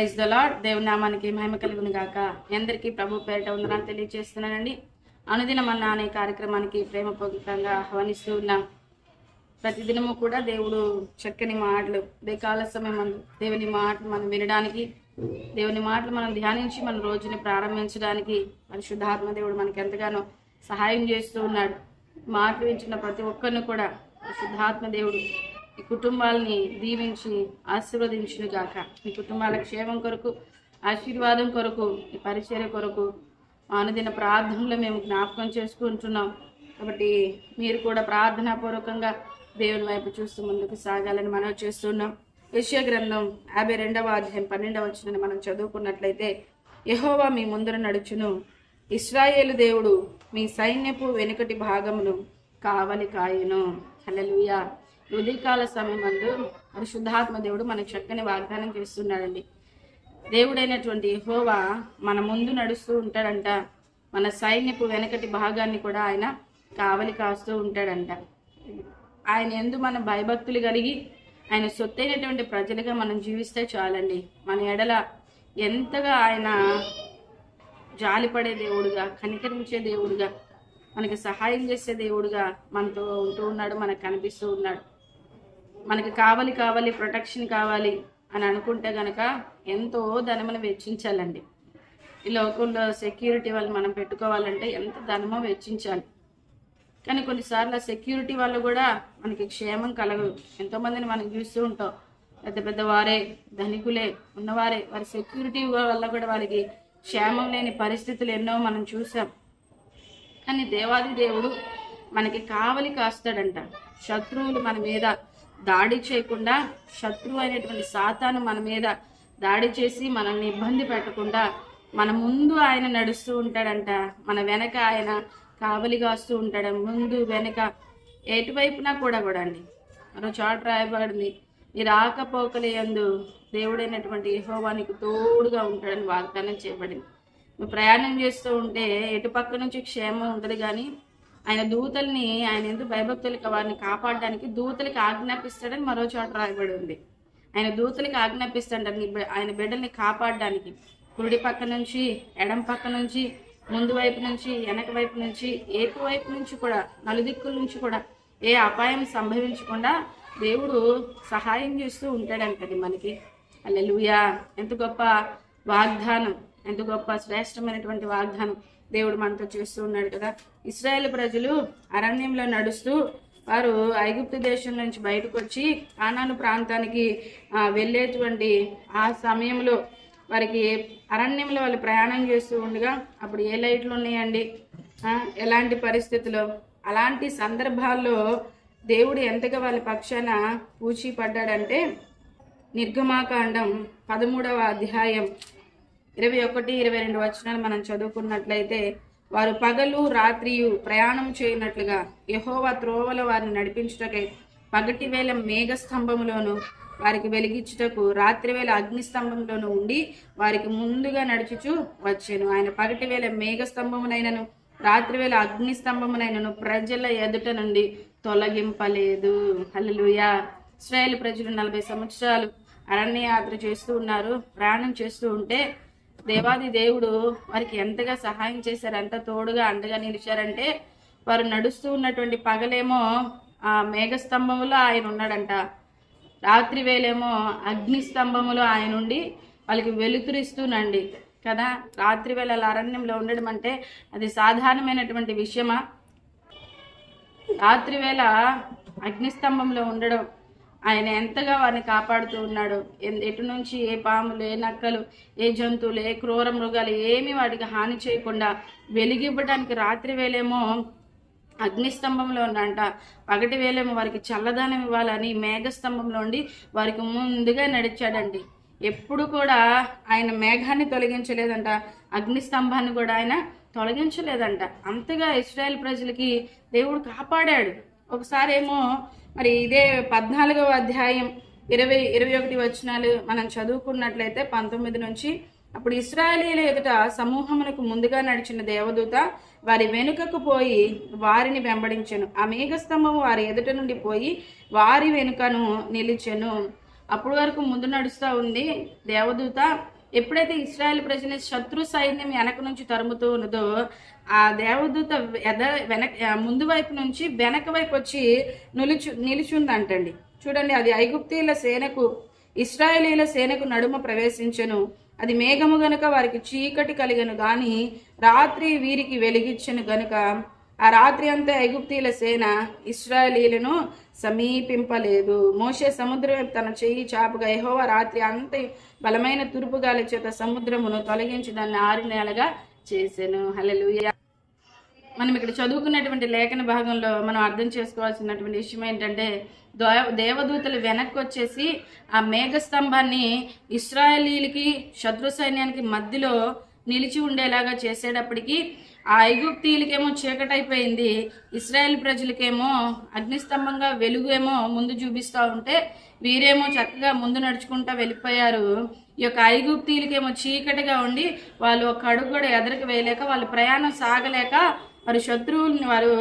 Praise the lord దేవుని నామానికి మహిమ కలుగును గాక. మీ అందరికీ ప్రభు పేరిట ఉందని తెలియజేస్తున్నానండి. అనుదినం అన్న అనే కార్యక్రమానికి ప్రేమపూర్వకంగా ఆహ్వానిస్తూ ఉన్నాం. ప్రతిదినము కూడా దేవుడు చక్కని మాటలు దేకాల సమయం దేవుని మాటలు మనం వినడానికి దేవుని మాటలు మనం ధ్యానించి మన రోజుని ప్రారంభించడానికి పరిశుద్ధాత్మ దేవుడు మనకి ఎంతగానో సహాయం చేస్తూ ఉన్నాడు. మాటలు ఇచ్చిన ప్రతి ఒక్కరిని కూడా పరిశుద్ధాత్మ దేవుడు ఈ కుటుంబాలని దీవించి ఆశీర్వదించును గాక మీ కుటుంబాల క్షేమం కొరకు ఆశీర్వాదం కొరకు ఈ పరిచర్య కొరకు అనుదిన ప్రార్థనలో మేము జ్ఞాపకం చేసుకుంటున్నాం. కాబట్టి మీరు కూడా ప్రార్థనాపూర్వకంగా దేవుని వైపు చూస్తూ ముందుకు సాగాలని మనం చేస్తున్నాం. విషయ గ్రంథం యాభై రెండవ అధ్యాయం పన్నెండవ వచ్చిన మనం చదువుకున్నట్లయితే యహోవా మీ ముందర నడుచును. ఇస్రాయేలు దేవుడు మీ సైన్యపు వెనుకటి భాగమును కావలి కాయను. హలలుయా ఉదయకాల సమయమందు పరిశుద్ధాత్మ దేవుడు మనకు చక్కని వాగ్దానం చేస్తున్నాడండి. దేవుడైనటువంటి హోవా మన ముందు నడుస్తూ ఉంటాడంట. మన సైన్యపు వెనకటి భాగాన్ని కూడా ఆయన కావలి కాస్తూ ఉంటాడంట. ఆయన ఎందు మన భయభక్తులు కలిగి ఆయన సొత్తైనటువంటి ప్రజలుగా మనం జీవిస్తే చాలండి. మన ఎడల ఎంతగా ఆయన జాలిపడే దేవుడుగా కనికరించే దేవుడుగా మనకి సహాయం చేసే దేవుడుగా మనతో ఉంటూ ఉన్నాడు మనకు కనిపిస్తూ ఉన్నాడు. మనకి కావాలి కావాలి ప్రొటెక్షన్ కావాలి అని అనుకుంటే గనక ఎంతో ధనమును వెచ్చించాలండి. ఈ లోకంలో సెక్యూరిటీ వాళ్ళు మనం పెట్టుకోవాలంటే ఎంత ధనమో వెచ్చించాలి. కానీ కొన్నిసార్లు ఆ సెక్యూరిటీ వాళ్ళు కూడా మనకి క్షేమం కలగదు. ఎంతోమందిని మనం చూస్తూ ఉంటాం. పెద్ద పెద్ద వారే ధనికులే ఉన్నవారే వారి సెక్యూరిటీ వల్ల కూడా వారికి క్షేమం లేని పరిస్థితులు ఎన్నో మనం చూసాం. కానీ దేవాది దేవుడు మనకి కావలి కాస్తాడంట. శత్రువులు మన మీద దాడి చేయకుండా శత్రువు అయినటువంటి సాతాను మన మీద దాడి చేసి మనల్ని ఇబ్బంది పెట్టకుండా మన ముందు ఆయన నడుస్తూ ఉంటాడంట. మన వెనక ఆయన కావలి కాస్తూ ఉంటాడు. ముందు వెనక ఎటువైపునా కూడా కూడా అండి మరో చోట రాయబడింది. ఈ రాకపోకలే దేవుడైనటువంటి యహోవానికి తోడుగా ఉంటాడని వాగ్దానం చేయబడింది. ప్రయాణం చేస్తూ ఉంటే ఎటు పక్క నుంచి క్షేమం ఉండదు కానీ ఆయన దూతల్ని ఆయన ఎందుకు భయభక్తులకి వారిని కాపాడడానికి దూతలకి ఆజ్ఞాపిస్తాడని మరో చోట రాయబడి ఉంది. ఆయన దూతలకి ఆజ్ఞాపిస్తాడు ఆయన బిడ్డల్ని కాపాడడానికి కుడి పక్క నుంచి ఎడం పక్క నుంచి ముందు వైపు నుంచి వెనక వైపు నుంచి ఏపు వైపు నుంచి కూడా నలుదిక్కుల నుంచి కూడా ఏ అపాయం సంభవించకుండా దేవుడు సహాయం చేస్తూ ఉంటాడంటది మనకి. అల్లెలుయా ఎంత గొప్ప వాగ్దానం. ఎంత గొప్ప శ్రేష్టమైనటువంటి వాగ్దానం దేవుడు మనతో చేస్తూ ఉన్నాడు కదా. ఇస్రాయేల్ ప్రజలు అరణ్యంలో నడుస్తూ వారు ఐగుప్తు దేశం నుంచి బయటకు వచ్చి కానాను ప్రాంతానికి వెళ్ళేటువంటి ఆ సమయంలో వారికి అరణ్యంలో వాళ్ళు ప్రయాణం చేస్తూ ఉండగా అప్పుడు ఏ లైట్లు ఉన్నాయండి? ఎలాంటి పరిస్థితుల్లో అలాంటి సందర్భాల్లో దేవుడు ఎంతగా వాళ్ళ పక్షాన పూచి పడ్డాడంటే నిర్గమాకాండం పదమూడవ అధ్యాయం ఇరవై ఒకటి ఇరవై రెండు వచనాలు మనం చదువుకున్నట్లయితే వారు పగలు రాత్రియు ప్రయాణం చేయనట్లుగా యహోవా త్రోవల వారిని నడిపించుటకై పగటి వేళ మేఘస్తంభములోను వారికి వెలిగించుటకు రాత్రి వేళ అగ్నిస్తంభంలోను ఉండి వారికి ముందుగా నడుచుచు వచ్చాను. ఆయన పగటి వేళ మేఘస్తంభమునైనను రాత్రి వేళ అగ్నిస్తంభమునైనను ప్రజల ఎదుట నుండి తొలగింపలేదు. హల్లెలూయా! ఇస్రాయేల్ ప్రజలు నలభై సంవత్సరాలు అరణ్య యాత్ర చేస్తూ ఉన్నారు. ప్రయాణం చేస్తూ ఉంటే దేవాది దేవుడు వారికి ఎంతగా సహాయం చేశారు ఎంత తోడుగా అండగా నిలిచారంటే వారు నడుస్తూ ఉన్నటువంటి పగలేమో ఆ మేఘస్తంభములో ఆయన ఉన్నాడంట. రాత్రి వేళేమో అగ్ని స్తంభములో ఆయన ఉండి వాళ్ళకి వెలుతురిస్తూనండి. కదా? రాత్రి వేళ అలా అరణ్యంలో ఉండడం అంటే అది సాధారణమైనటువంటి విషయమా? రాత్రి వేళ అగ్నిస్తంభంలో ఉండడం ఆయన ఎంతగా వారిని కాపాడుతూ ఉన్నాడు ఎన్- ఎటు నుంచి ఏ పాములు ఏ నక్కలు ఏ జంతువులు ఏ క్రూర మృగాలు ఏమీ వాటికి హాని చేయకుండా వెలిగివ్వడానికి రాత్రి వేళేమో అగ్నిస్తంభంలో ఉండంట. పగటి వేళేమో వారికి చల్లదనం ఇవ్వాలని మేఘస్తంభంలో ఉండి వారికి ముందుగా నడిచాడండి. ఎప్పుడు కూడా ఆయన మేఘాన్ని తొలగించలేదంట. అగ్నిస్తంభాన్ని కూడా ఆయన తొలగించలేదంట. అంతగా ఇస్రాయేల్ ప్రజలకి దేవుడు కాపాడాడు. ఒకసారి ఏమో మరి ఇదే పద్నాలుగవ అధ్యాయం ఇరవై ఇరవై ఒకటి వచనాలు మనం చదువుకున్నట్లయితే పంతొమ్మిది నుంచి అప్పుడు ఇస్రాయేలీల ఎదుట సమూహమునకు ముందుగా నడిచిన దేవదూత వారి వెనుకకు పోయి వారిని వెంబడించెను. ఆ మేఘస్తంభం వారి ఎదుట నుండి పోయి వారి వెనుకను నిలిచెను. అప్పటి వరకు ముందు నడుస్తూ ఉంది దేవదూత. ఎప్పుడైతే ఇస్రాయల్ ప్రజల్ని శత్రు సైన్యం వెనక నుంచి తరుముతూ ఉన్నదో ఆ దేవదూత ఎద వెనక ముందు వైపు నుంచి వెనక వైపు వచ్చి నిలుచు నిలుచుందంటండి. చూడండి అది ఐగుప్తీల సేనకు ఇస్రాయేలీల సేనకు నడుమ ప్రవేశించను. అది మేఘము గనుక వారికి చీకటి కలిగను గాని రాత్రి వీరికి వెలిగించను గనుక ఆ రాత్రి అంతా ఐగుప్తీల సేన ఇస్రాయేలీలను సమీపింపలేదు. మోషే సముద్రం వైపు తన చెయ్యి చాపుగా ఎహోవ రాత్రి అంత బలమైన తూర్పు గాలి చేత సముద్రమును తొలగించి దాన్ని ఆరు నెలగా చేశాను హల్లెలూయా. మనం ఇక్కడ చదువుకున్నటువంటి లేఖన భాగంలో మనం అర్థం చేసుకోవాల్సినటువంటి విషయం ఏంటంటే దేవ- దేవదూతలు వెనక్కి వచ్చేసి ఆ మేఘస్తంభాన్ని ఇస్రాయలీలకి శత్రు సైన్యానికి మధ్యలో నిలిచి ఉండేలాగా చేసేటప్పటికీ ఆ ఐగుప్తీలకేమో చీకటైపోయింది ఇస్రాయేల్ ప్రజలకేమో అగ్నిస్తంభంగా వెలుగు ఏమో ముందు చూపిస్తూ ఉంటే వీరేమో చక్కగా ముందు నడుచుకుంటా వెళ్ళిపోయారు. ఈ యొక్క ఐగుప్తీలకేమో చీకటిగా ఉండి వాళ్ళు ఒక అడుగు కూడా ఎదరికి వేయలేక వాళ్ళు ప్రయాణం సాగలేక వారు శత్రువుల్ని వారు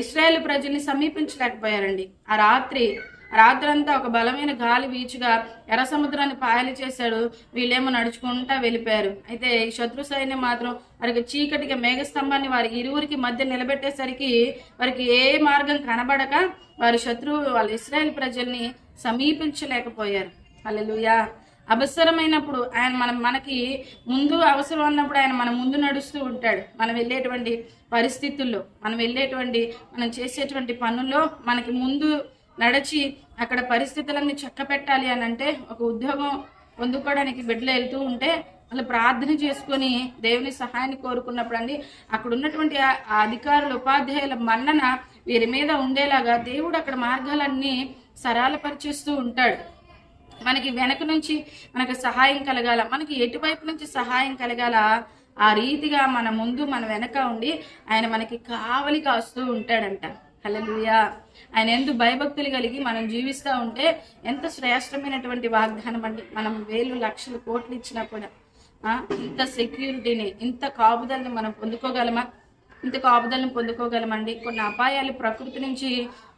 ఇస్రాయేల్ ప్రజల్ని సమీపించలేకపోయారండి. ఆ రాత్రి రాత్రంతా ఒక బలమైన గాలి వీచుగా ఎర్ర సముద్రాన్ని పాయలు చేశాడు. వీళ్ళేమో నడుచుకుంటా వెళ్ళిపోయారు. అయితే ఈ శత్రు సైన్యం మాత్రం వారికి చీకటిగా మేఘస్తంభాన్ని వారి ఇరువురికి మధ్య నిలబెట్టేసరికి వారికి ఏ మార్గం కనబడక వారి శత్రువు వాళ్ళ ఇస్రాయేల్ ప్రజల్ని సమీపించలేకపోయారు. అల్లెలుయా అవసరమైనప్పుడు ఆయన మనం మనకి ముందు అవసరం ఉన్నప్పుడు ఆయన మన ముందు నడుస్తూ ఉంటాడు. మనం వెళ్ళేటువంటి పరిస్థితుల్లో మనం వెళ్ళేటువంటి మనం చేసేటువంటి పనుల్లో మనకి ముందు నడిచి అక్కడ పరిస్థితులన్నీ చక్క పెట్టాలి అని అంటే ఒక ఉద్యోగం పొందుకోవడానికి బిడ్డలు వెళ్తూ ఉంటే వాళ్ళు ప్రార్థన చేసుకొని దేవుని సహాయాన్ని కోరుకున్నప్పుడు అండి అక్కడ ఉన్నటువంటి ఆ అధికారులు ఉపాధ్యాయుల మన్నన వీరి మీద ఉండేలాగా దేవుడు అక్కడ మార్గాలన్నీ సరళపరిచేస్తూ ఉంటాడు. మనకి వెనక నుంచి మనకు సహాయం కలగాల మనకి ఎటువైపు నుంచి సహాయం కలగాల ఆ రీతిగా మన ముందు మన వెనక ఉండి ఆయన మనకి కావలి కాస్తూ ఉంటాడంట. హలలుయా ఆయన ఎందు భయభక్తులు కలిగి మనం జీవిస్తూ ఉంటే ఎంత శ్రేష్టమైనటువంటి వాగ్దానం అండి. మనం వేలు లక్షలు కోట్లు ఇచ్చినా కూడా ఇంత సెక్యూరిటీని ఇంత కాపుదలని మనం పొందుకోగలమా? ఇంత కాపుదలను పొందుకోగలమండి. కొన్ని అపాయాలు ప్రకృతి నుంచి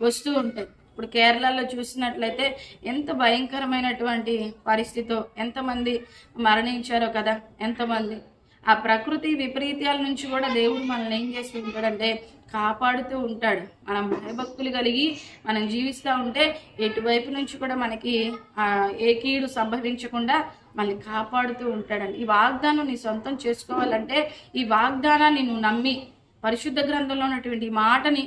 వస్తూ ఉంటాయి. ఇప్పుడు కేరళలో చూసినట్లయితే ఎంత భయంకరమైనటువంటి పరిస్థితో ఎంతమంది మరణించారో కదా ఎంతమంది ఆ ప్రకృతి విపరీత్యాల నుంచి కూడా దేవుడు మనల్ని ఏం చేస్తూ ఉంటాడంటే కాపాడుతూ ఉంటాడు. మనం భయభక్తులు కలిగి మనం జీవిస్తూ ఉంటే ఎటువైపు నుంచి కూడా మనకి ఏ కీడు సంభవించకుండా మనల్ని కాపాడుతూ ఉంటాడండి. ఈ వాగ్దానం నీ సొంతం చేసుకోవాలంటే ఈ వాగ్దానాన్ని నువ్వు నమ్మి పరిశుద్ధ గ్రంథంలో ఉన్నటువంటి ఈ మాటని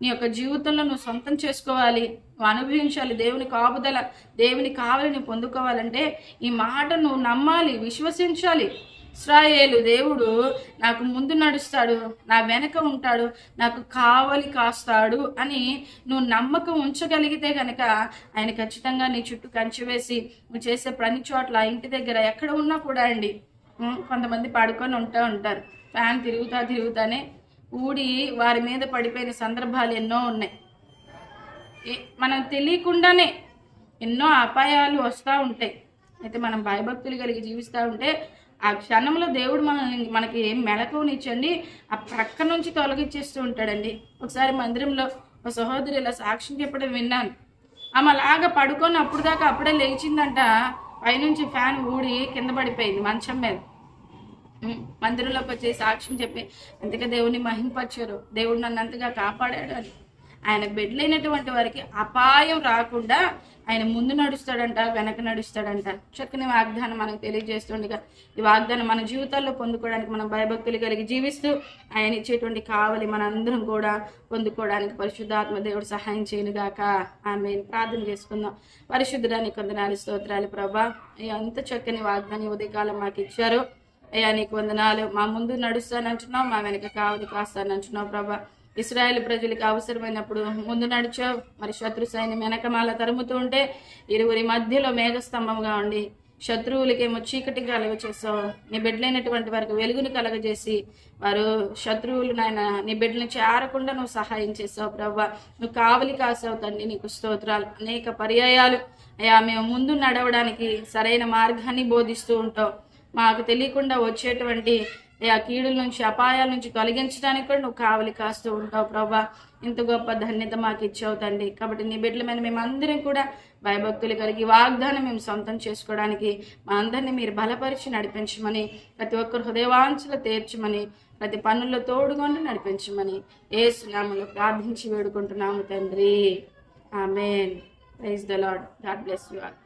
నీ యొక్క జీవితంలో నువ్వు సొంతం చేసుకోవాలి నువ్వు అనుభవించాలి. దేవుని కాపుదల దేవుని కావలిని పొందుకోవాలంటే ఈ మాట నువ్వు నమ్మాలి విశ్వసించాలి. ఇస్రాయేలు దేవుడు నాకు ముందు నడుస్తాడు నా వెనక ఉంటాడు నాకు కావలి కాస్తాడు అని నువ్వు నమ్మకం ఉంచగలిగితే కనుక ఆయన ఖచ్చితంగా నీ చుట్టూ కంచి వేసి నువ్వు చేసే పని చోట్ల ఇంటి దగ్గర ఎక్కడ ఉన్నా కూడా అండి. కొంతమంది పడుకొని ఉంటూ ఉంటారు. ఫ్యాన్ తిరుగుతా తిరుగుతానే ఊడి వారి మీద పడిపోయిన సందర్భాలు ఎన్నో ఉన్నాయి. మనం తెలియకుండానే ఎన్నో అపాయాలు వస్తూ ఉంటాయి. అయితే మనం భయభక్తులు కలిగి జీవిస్తూ ఉంటే ఆ క్షణంలో దేవుడు మనల్ని మనకి ఏం మెలకువనిచ్చండి ఆ ప్రక్క నుంచి తొలగించేస్తూ ఉంటాడండి. ఒకసారి మందిరంలో ఒక సహోదరి ఇలా సాక్ష్యం చెప్పడం విన్నాను. ఆమె అలాగా పడుకొని అప్పుడు దాకా అప్పుడే లేచిందంట. పైనుంచి ఫ్యాన్ ఊడి కింద పడిపోయింది మంచం మీద. మందిరంలోకి వచ్చి సాక్ష్యం చెప్పి అంతగా దేవుని మహింపచ్చారు దేవుడు నన్ను అంతగా కాపాడాడు అని. ఆయన బెడ్లైనటువంటి వారికి అపాయం రాకుండా ఆయన ముందు నడుస్తాడంట వెనక నడుస్తాడంట. చక్కని వాగ్దానం మనకు తెలియజేస్తుండగా ఈ వాగ్దానం మన జీవితాల్లో పొందుకోవడానికి మనం భయభక్తులు కలిగి జీవిస్తూ ఆయన ఇచ్చేటువంటి కావలి మనందరం కూడా పొందుకోవడానికి పరిశుద్ధాత్మ దేవుడు సహాయం చేయనుగాక. ఆమె ప్రార్థన చేసుకుందాం. పరిశుద్ధుడానికి కొందనాలు స్తోత్రాలు ప్రభా ఎంత చక్కని వాగ్దానం ఉదయకాలం మాకు ఇచ్చారు. అయ్యా నీకు వందనాలు. మా ముందు నడుస్తానంటున్నావు మా వెనక కావలి కాస్తానంటున్నావు ప్రభా. ఇస్రాయేల్ ప్రజలకు అవసరమైనప్పుడు ముందు నడిచావు మరి శత్రు సైన్యం వెనకమాల తరుముతూ ఉంటే ఇరువురి మధ్యలో మేఘస్తంభంగా ఉండి శత్రువులకేమో చీకటి కలుగ చేసావు నీ బిడ్డలైనటువంటి వారికి వెలుగును కలగజేసి వారు శత్రువులు నాయన నీ బిడ్డల నుంచి ఆరకుండా నువ్వు సహాయం చేసావు ప్రవ్వ. నువ్వు కావలి కాసావు తండ్రి నీకు స్తోత్రాలు. అనేక పర్యాయాలు. అయ్యా మేము ముందు నడవడానికి సరైన మార్గాన్ని బోధిస్తూ ఉంటావు మాకు తెలియకుండా వచ్చేటువంటి ఆ కీడుల నుంచి అపాయాల నుంచి తొలగించడానికి కూడా నువ్వు కావలి కాస్తూ ఉంటావు ప్రభా. ఇంత గొప్ప ధన్యత మాకు ఇచ్చావు తండ్రి. కాబట్టి నీ బిడ్డల మీద మేమందరం కూడా భయభక్తులు కలిగి వాగ్దానం మేము సొంతం చేసుకోవడానికి మా అందరినీ మీరు బలపరిచి నడిపించమని ప్రతి ఒక్కరు హృదయవాంఛలు తీర్చమని ప్రతి పనుల్లో తోడుగొని నడిపించమని ఏ సునామలో ప్రార్థించి వేడుకుంటున్నాము తండ్రి. Amen. Praise the Lord God bless you all.